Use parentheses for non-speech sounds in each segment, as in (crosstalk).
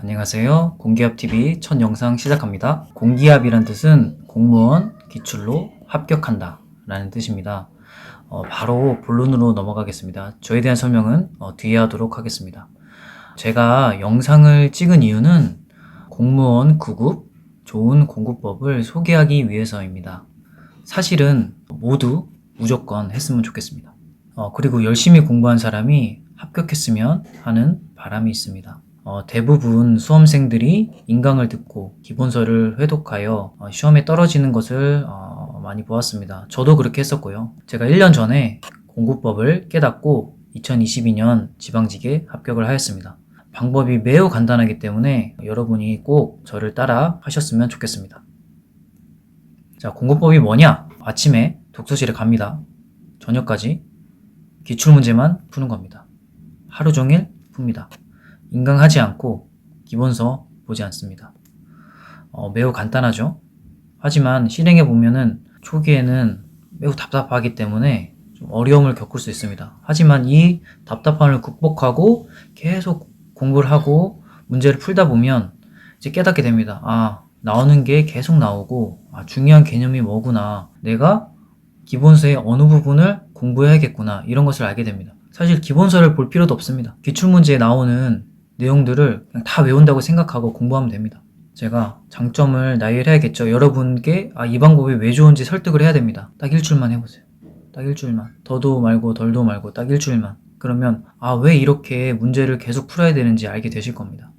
안녕하세요. 공기압TV 첫 영상 시작합니다. 공기압이란 뜻은 공무원 기출로 합격한다 라는 뜻입니다. 어, 바로 본론으로 넘어가겠습니다. 저에 대한 설명은 어, 뒤에 하도록 하겠습니다. 제가 영상을 찍은 이유는 공무원 구급 좋은 공급법을 소개하기 위해서입니다. 사실은 모두 무조건 했으면 좋겠습니다. 어, 그리고 열심히 공부한 사람이 합격했으면 하는 바람이 있습니다. 어, 대부분 수험생들이 인강을 듣고 기본서를 회독하여 어, 시험에 떨어지는 것을 어, 많이 보았습니다. 저도 그렇게 했었고요. 제가 1년 전에 공부법을 깨닫고 2022년 지방직에 합격을 하였습니다. 방법이 매우 간단하기 때문에 여러분이 꼭 저를 따라 하셨으면 좋겠습니다. 자, 공부법이 뭐냐? 아침에 독서실에 갑니다. 저녁까지 기출문제만 푸는 겁니다. 하루 종일 풉니다. 인강하지 않고 기본서 보지 않습니다. 어, 매우 간단하죠? 하지만 실행해 보면은 초기에는 매우 답답하기 때문에 좀 어려움을 겪을 수 있습니다. 하지만 이 답답함을 극복하고 계속 공부를 하고 문제를 풀다 보면 이제 깨닫게 됩니다. 아, 나오는 게 계속 나오고, 아, 중요한 개념이 뭐구나. 내가 기본서의 어느 부분을 공부해야겠구나. 이런 것을 알게 됩니다. 사실 기본서를 볼 필요도 없습니다. 기출문제에 나오는 내용들을 다 외운다고 생각하고 공부하면 됩니다. 제가 장점을 나열해야겠죠. 여러분께 아, 이 방법이 왜 좋은지 설득을 해야 됩니다. 딱 일주일만 해보세요. 딱 일주일만. 더도 말고 덜도 말고 딱 일주일만. 그러면 아, 왜 이렇게 문제를 계속 풀어야 되는지 알게 되실 겁니다.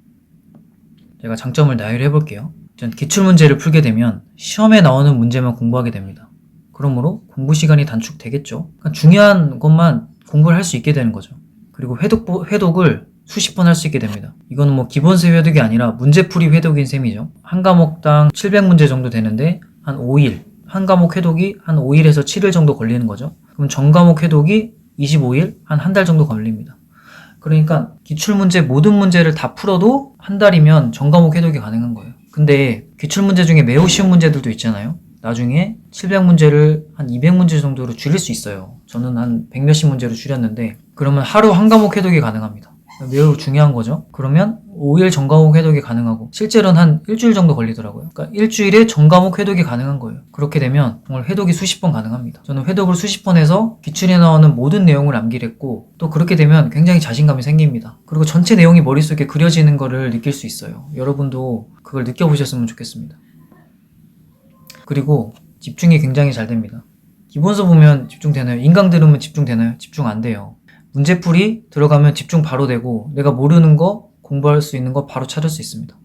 제가 장점을 나열해 볼게요. 전 기출문제를 풀게 되면 시험에 나오는 문제만 공부하게 됩니다. 그러므로 공부 시간이 단축되겠죠. 그러니까 중요한 것만 공부를 할 수 있게 되는 거죠. 그리고 회독, 회독을 수십 번 할 수 있게 됩니다. 이거는 뭐 기본서 회독이 아니라 문제풀이 회독인 셈이죠. 한 과목당 700문제 정도 되는데 한 5일, 한 과목 회독이 한 5일에서 7일 정도 걸리는 거죠. 그럼 전 과목 회독이 25일, 한 한 달 정도 걸립니다. 그러니까 기출문제 모든 문제를 다 풀어도 한 달이면 전 과목 회독이 가능한 거예요. 근데 기출문제 중에 매우 쉬운 문제들도 있잖아요. 나중에 700문제를 한 200문제 정도로 줄일 수 있어요. 저는 한 100몇십 문제로 줄였는데 그러면 하루 한 과목 회독이 가능합니다. 매우 중요한 거죠. 그러면 5일 전과목 회독이 가능하고 실제로는 한 일주일 정도 걸리더라고요. 그러니까 일주일에 전과목 회독이 가능한 거예요. 그렇게 되면 정말 회독이 수십 번 가능합니다. 저는 회독을 수십 번 해서 기출에 나오는 모든 내용을 암기를 했고 또 그렇게 되면 굉장히 자신감이 생깁니다. 그리고 전체 내용이 머릿속에 그려지는 거를 느낄 수 있어요. 여러분도 그걸 느껴보셨으면 좋겠습니다. 그리고 집중이 굉장히 잘 됩니다. 기본서 보면 집중되나요? 인강 들으면 집중되나요? 집중 안 돼요. 문제풀이 들어가면 집중 바로 되고 내가 모르는 거 공부할 수 있는 거 바로 찾을 수 있습니다.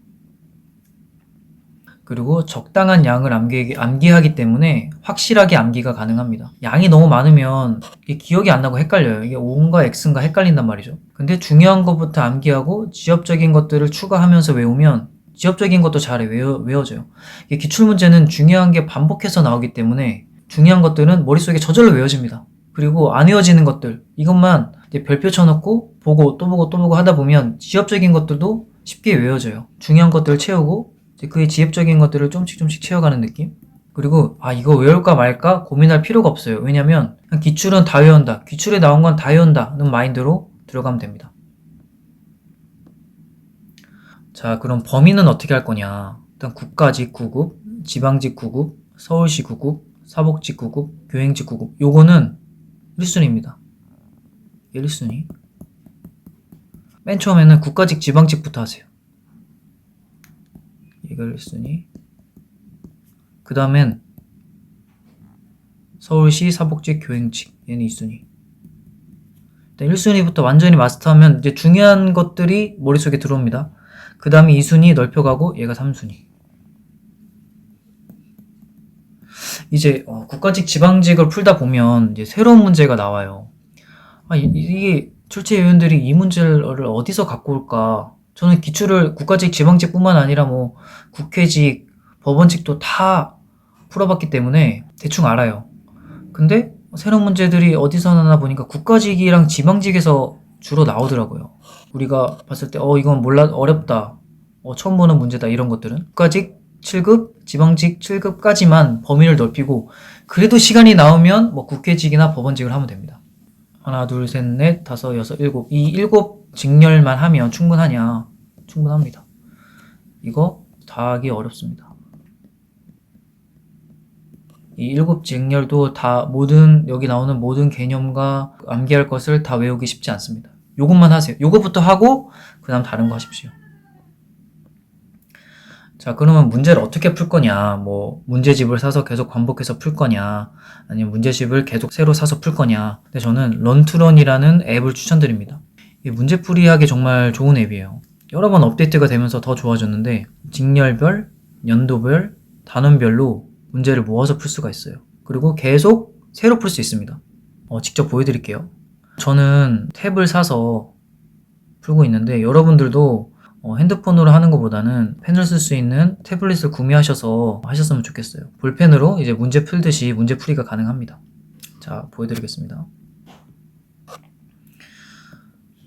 그리고 적당한 양을 암기, 암기하기 때문에 확실하게 암기가 가능합니다. 양이 너무 많으면 기억이 안 나고 헷갈려요. 이게 O인가 X인가 헷갈린단 말이죠. 근데 중요한 것부터 암기하고 지엽적인 것들을 추가하면서 외우면 지엽적인 것도 잘 외워, 외워져요. 이게 기출문제는 중요한 게 반복해서 나오기 때문에 중요한 것들은 머릿속에 저절로 외워집니다. 그리고 안 외워지는 것들 이것만 별표 쳐놓고 보고 또 보고 또 보고 하다 보면 지엽적인 것들도 쉽게 외워져요. 중요한 것들을 채우고 그의 지엽적인 것들을 좀씩 좀씩 채워가는 느낌. 그리고 아 이거 외울까 말까 고민할 필요가 없어요. 왜냐면 기출은 다 외운다. 기출에 나온 건 다 외운다는 마인드로 들어가면 됩니다. 자 그럼 범위는 어떻게 할 거냐? 일단 국가직 9급, 지방직 9급, 서울시 9급, 사복직 9급, 교행직 9급. 요거는 1순위입니다. 1순위. 맨 처음에는 국가직, 지방직부터 하세요. 이걸 1순위. 그 다음엔 서울시, 사복직, 교행직. 얘는 2순위. 일단 1순위부터 완전히 마스터하면 이제 중요한 것들이 머릿속에 들어옵니다. 그 다음에 2순위 넓혀가고 얘가 3순위. 이제 어, 국가직 지방직을 풀다 보면 이제 새로운 문제가 나와요. 아, 이, 이게 출제 위원들이 이 문제를 어디서 갖고 올까? 저는 기출을 국가직 지방직뿐만 아니라 뭐 국회직, 법원직도 다 풀어봤기 때문에 대충 알아요. 근데 새로운 문제들이 어디서 나나 보니까 국가직이랑 지방직에서 주로 나오더라고요. 우리가 봤을 때, 어, 이건 몰라, 어렵다. 어, 처음 보는 문제다. 이런 것들은. 국가직 7급, 지방직 7급까지만 범위를 넓히고, 그래도 시간이 나오면 뭐 국회직이나 법원직을 하면 됩니다. 하나, 둘, 셋, 넷, 다섯, 여섯, 일곱. 이 일곱 직렬만 하면 충분하냐? 충분합니다. 이거 다 하기 어렵습니다. 이 일곱 직렬도 다 모든 여기 나오는 모든 개념과 암기할 것을 다 외우기 쉽지 않습니다. 요것만 하세요. 요것부터 하고 그다음 다른 거 하십시오. 자, 그러면 문제를 어떻게 풀 거냐? 뭐 문제집을 사서 계속 반복해서 풀 거냐? 아니면 문제집을 계속 새로 사서 풀 거냐? 근데 저는 런투런이라는 앱을 추천드립니다. 이 문제풀이 하기 정말 좋은 앱이에요. 여러 번 업데이트가 되면서 더 좋아졌는데 직렬별, 연도별, 단원별로 문제를 모아서 풀 수가 있어요. 그리고 계속 새로 풀 수 있습니다. 어, 직접 보여드릴게요. 저는 탭을 사서 풀고 있는데 여러분들도 어, 핸드폰으로 하는 것보다는 펜을 쓸 수 있는 태블릿을 구매하셔서 하셨으면 좋겠어요. 볼펜으로 이제 문제 풀듯이 문제 풀이가 가능합니다. 자, 보여드리겠습니다.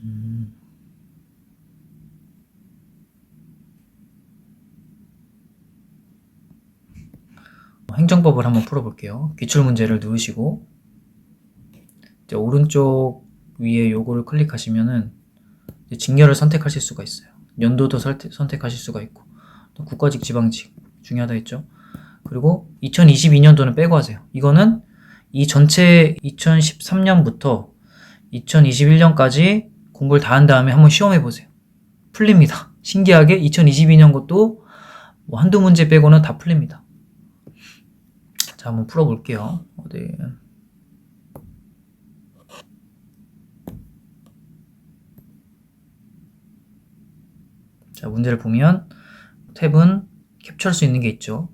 음. 행정법을 한번 풀어볼게요. 기출 문제를 누르시고 이제 오른쪽 위에 요거를 클릭하시면은 직렬을 선택하실 수가 있어요. 연도도 선택하실 수가 있고 또 국가직 지방직 중요하다 했죠. 그리고 2022년도는 빼고 하세요. 이거는 이 전체 2013년부터 2021년까지 공부를 다 한 다음에 한번 시험해 보세요. 풀립니다. (laughs) 신기하게 2022년 것도 뭐 한두 문제 빼고는 다 풀립니다. 자, 한번 풀어볼게요. 어디 자, 문제를 보면 탭은 캡처할 수 있는 게 있죠.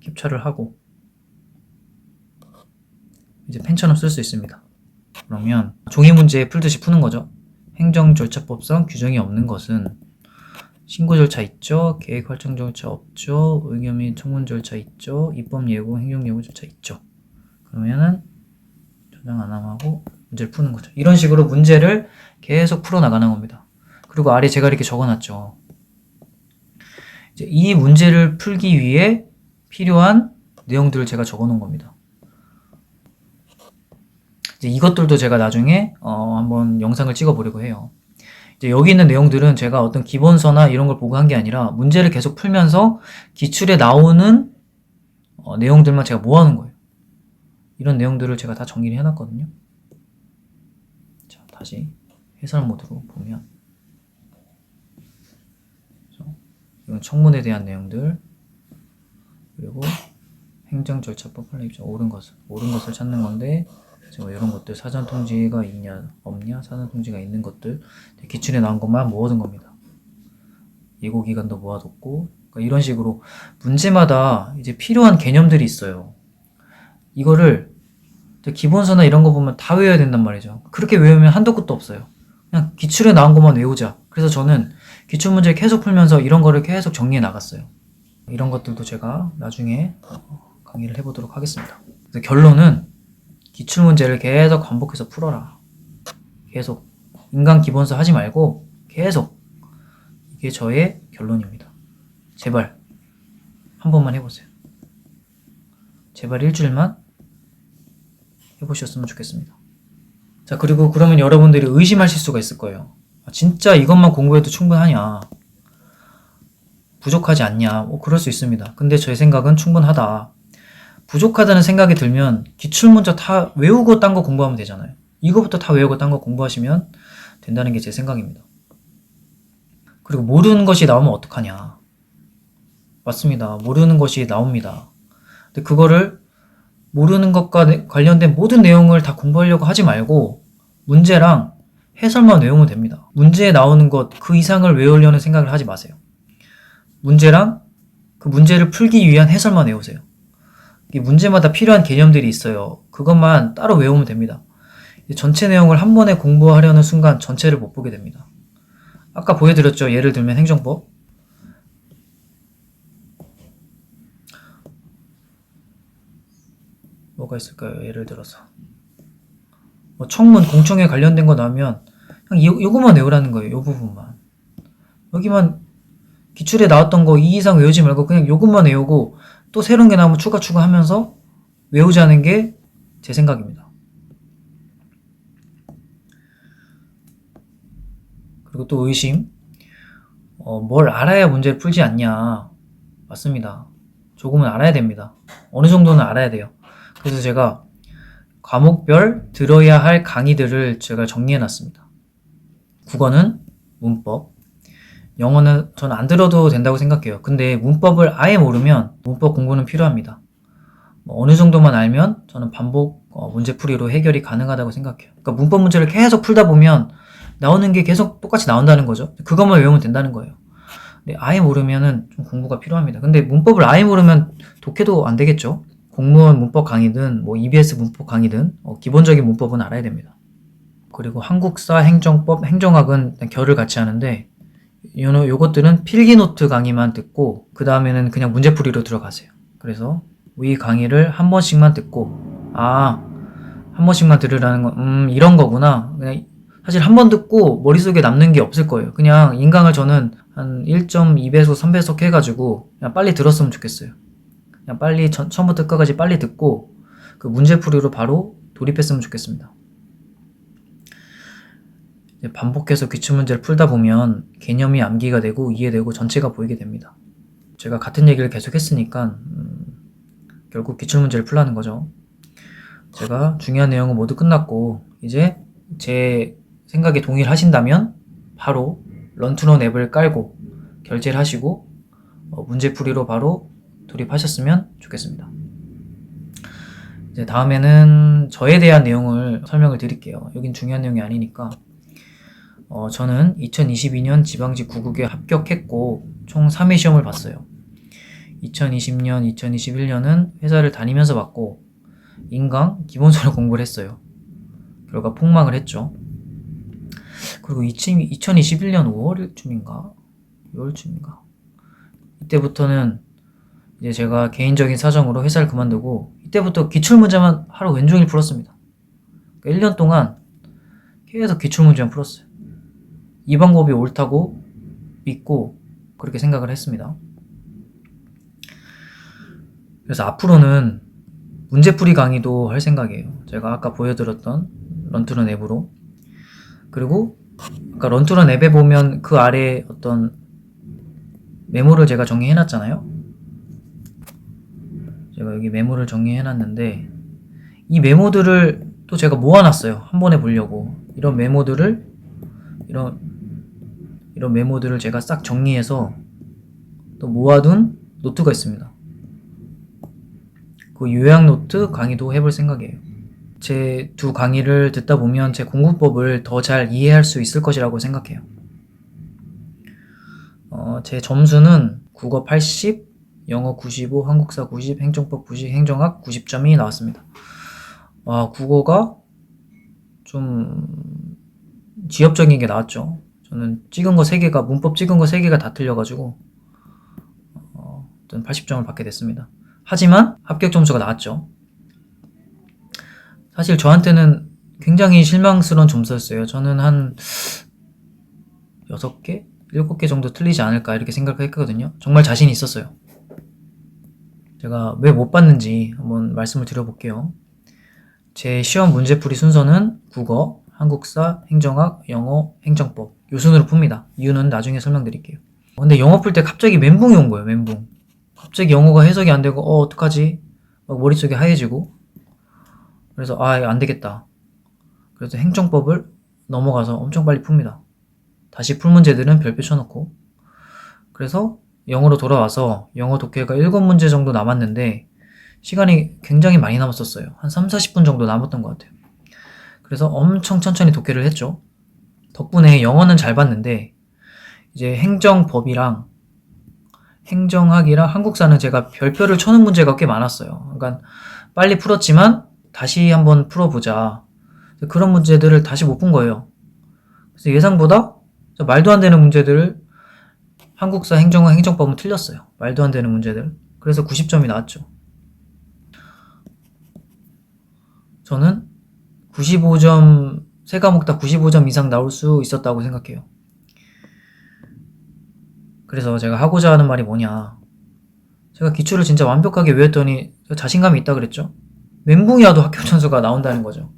캡처를 하고 이제 펜처럼 쓸 수 있습니다. 그러면 종이 문제 풀듯이 푸는 거죠. 행정 절차법상 규정이 없는 것은 신고 절차 있죠. 계획 활동 절차 없죠. 의견 및 청문 절차 있죠. 입법 예고, 행정 예고 절차 있죠. 그러면은 저장 안 하고 문제를 푸는 거죠. 이런 식으로 문제를 계속 풀어 나가는 겁니다. 그리고 아래 제가 이렇게 적어놨죠. 이 문제를 풀기 위해 필요한 내용들을 제가 적어 놓은 겁니다. 이제 이것들도 제가 나중에 어, 한번 영상을 찍어 보려고 해요. 이제 여기 있는 내용들은 제가 어떤 기본서나 이런 걸 보고 한 게 아니라 문제를 계속 풀면서 기출에 나오는 어, 내용들만 제가 모아놓은 거예요. 이런 내용들을 제가 다 정리를 해놨거든요. 자, 다시 해설 모드로 보면 그래서 이건 청문에 대한 내용들 그리고 행정 절차법 플레이죠. 옳은 것을 옳은 것을 찾는 건데 지금 이런 것들 사전 통지가 있냐 없냐 사전 통지가 있는 것들 기출에 나온 것만 모아둔 겁니다. 예고 기간도 모아뒀고 그러니까 이런 식으로 문제마다 이제 필요한 개념들이 있어요. 이거를 기본서나 이런 거 보면 다 외워야 된단 말이죠. 그렇게 외우면 한도 끝도 없어요. 그냥 기출에 나온 것만 외우자. 그래서 저는 기출 문제 계속 풀면서 이런 거를 계속 정리해 나갔어요. 이런 것들도 제가 나중에 어, 강의를 해보도록 하겠습니다. 그래서 결론은 기출 문제를 계속 반복해서 풀어라. 계속 인간 기본서 하지 말고 계속 이게 저의 결론입니다. 제발 한 번만 해보세요. 제발 일주일만 해보셨으면 좋겠습니다. 자 그리고 그러면 여러분들이 의심하실 수가 있을 거예요. 아, 진짜 이것만 공부해도 충분하냐? 부족하지 않냐? 뭐 그럴 수 있습니다. 근데 제 생각은 충분하다. 부족하다는 생각이 들면 기출문제 다 외우고 딴 거 공부하면 되잖아요. 이거부터 다 외우고 딴 거 공부하시면 된다는 게 제 생각입니다. 그리고 모르는 것이 나오면 어떡하냐. 맞습니다. 모르는 것이 나옵니다. 근데 그거를 모르는 것과 내- 관련된 모든 내용을 다 공부하려고 하지 말고 문제랑 해설만 외우면 됩니다. 문제에 나오는 것 그 이상을 외우려는 생각을 하지 마세요. 문제랑 그 문제를 풀기 위한 해설만 외우세요. 이 문제마다 필요한 개념들이 있어요. 그것만 따로 외우면 됩니다. 이 전체 내용을 한 번에 공부하려는 순간 전체를 못 보게 됩니다. 아까 보여드렸죠. 예를 들면 행정법. 뭐가 있을까요? 예를 들어서. 뭐 청문, 공청회 관련된 거 나오면 그냥 요, 요거만 외우라는 거예요. 요 부분만. 여기만 기출에 나왔던 거이 이상 외우지 말고 그냥 요것만 외우고 또 새로운 게 나오면 추가 추가하면서 외우자는 게 제 생각입니다. 그리고 또 의심. 어, 뭘 알아야 문제를 풀지 않냐. 맞습니다. 조금은 알아야 됩니다. 어느 정도는 알아야 돼요. 그래서 제가 과목별 들어야 할 강의들을 제가 정리해 놨습니다. 국어는 문법, 영어는 저는 안 들어도 된다고 생각해요. 근데 문법을 아예 모르면 문법 공부는 필요합니다. 뭐 어느 정도만 알면 저는 반복 어, 문제풀이로 해결이 가능하다고 생각해요. 그러니까 문법 문제를 계속 풀다 보면 나오는 게 계속 똑같이 나온다는 거죠. 그것만 외우면 된다는 거예요. 근데 아예 모르면은 좀 공부가 필요합니다. 근데 문법을 아예 모르면 독해도 안 되겠죠. 공무원 문법 강의든 뭐 EBS 문법 강의든 어, 기본적인 문법은 알아야 됩니다. 그리고 한국사, 행정법, 행정학은 결을 같이 하는데 요, 요것들은 필기노트 강의만 듣고 그 다음에는 그냥 문제풀이로 들어가세요. 그래서 위 강의를 한 번씩만 듣고 아 한 번씩만 들으라는 건 음 이런 거구나. 그냥 사실 한 번 듣고 머릿속에 남는 게 없을 거예요. 그냥 인강을 저는 한 1.2배속, 3배속 해가지고 그냥 빨리 들었으면 좋겠어요. 그냥 빨리 전- 처음부터 끝까지 빨리 듣고 그 문제풀이로 바로 돌입했으면 좋겠습니다. 반복해서 기출 문제를 풀다 보면 개념이 암기가 되고 이해되고 전체가 보이게 됩니다. 제가 같은 얘기를 계속 했으니까 음, 결국 기출 문제를 풀라는 거죠. 제가 중요한 내용은 모두 끝났고 이제 제 생각에 동일하신다면 바로 런투런 앱을 깔고 결제를 하시고 어, 문제풀이로 바로 돌입하셨으면 좋겠습니다. 이제 다음에는 저에 대한 내용을 설명을 드릴게요. 여긴 중요한 내용이 아니니까. 어, 저는 2022년 지방직 9국에 합격했고 총 3회 시험을 봤어요. 2020년, 2021년은 회사를 다니면서 봤고 인강 기본서를 (laughs) 공부를 했어요. 결과 폭망을 했죠. 그리고 2021년 5월쯤인가 6월쯤인가 이때부터는 이제 제가 개인적인 사정으로 회사를 그만두고 이때부터 기출 문제만 하루 왼종일 풀었습니다. 그러니까 1년 동안 계속 기출 문제만 풀었어요. 이 방법이 옳다고 믿고 그렇게 생각을 했습니다. 그래서 앞으로는 문제풀이 강의도 할 생각이에요. 제가 아까 보여드렸던 런투런 앱으로. 그리고 아까 런투런 앱에 보면 그 아래 어떤 메모를 제가 정리해놨잖아요. 제가 여기 메모를 정리해놨는데 이 메모들을 또 제가 모아놨어요. 한 번에 보려고. 이런 메모들을 이런 이런 메모들을 제가 싹 정리해서 또 모아둔 노트가 있습니다. 그 요약 노트 강의도 해볼 생각이에요. 제 두 강의를 듣다 보면 제 공부법을 더 잘 이해할 수 있을 것이라고 생각해요. 어, 제 점수는 국어 80, 영어 95, 한국사 90, 행정법 90, 행정학 90점이 나왔습니다. 와, 국어가 좀 지엽적인 게 나왔죠. 저는 찍은 거 3개가, 문법 찍은 거 3개가 다 틀려가지고, 어, 어떤 80점을 받게 됐습니다. 하지만 합격 점수가 나왔죠. 사실 저한테는 굉장히 실망스러운 점수였어요. 저는 한 6개? 7개 정도 틀리지 않을까 이렇게 생각을 했거든요. 정말 자신이 있었어요. 제가 왜 못 봤는지 한번 말씀을 드려볼게요. 제 시험 문제풀이 순서는 국어, 한국사, 행정학, 영어, 행정법 요 순으로 풉니다. 이유는 나중에 설명드릴게요. 근데 영어 풀 때 갑자기 멘붕이 온 거예요. 멘붕. 갑자기 영어가 해석이 안 되고 어 어떡하지? 막 머릿속이 하얘지고 그래서 아 안 되겠다. 그래서 행정법을 넘어가서 엄청 빨리 풉니다. 다시 풀 문제들은 별표 쳐놓고 그래서 영어로 돌아와서 영어 독해가 7문제 정도 남았는데 시간이 굉장히 많이 남았었어요. 한 3, 40분 정도 남았던 것 같아요. 그래서 엄청 천천히 독해를 했죠. 덕분에 영어는 잘 봤는데 이제 행정법이랑 행정학이랑 한국사는 제가 별표를 쳐는 문제가 꽤 많았어요. 그러니까 빨리 풀었지만 다시 한번 풀어보자. 그런 문제들을 다시 못푼 거예요. 그래서 예상보다 말도 안 되는 문제들을 한국사 행정학 행정법은 틀렸어요. 말도 안 되는 문제들. 그래서 90점이 나왔죠. 저는 95점, 세 과목 다 95점 이상 나올 수 있었다고 생각해요. 그래서 제가 하고자 하는 말이 뭐냐. 제가 기출을 진짜 완벽하게 외웠더니 자신감이 있다 그랬죠. 멘붕이 와도 합격 점수가 나온다는 거죠.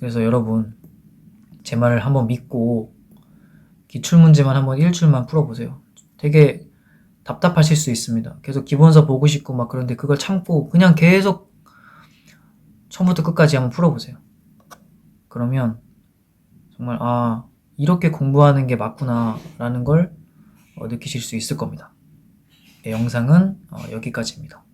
그래서 여러분, 제 말을 한번 믿고 기출 문제만 한번 일주일만 풀어보세요. 되게 답답하실 수 있습니다. 계속 기본서 보고 싶고 막 그런데 그걸 참고 그냥 계속 처음부터 끝까지 한번 풀어보세요. 그러면 정말 아 이렇게 공부하는 게 맞구나라는 걸 어, 느끼실 수 있을 겁니다. 네, 영상은 어, 여기까지입니다.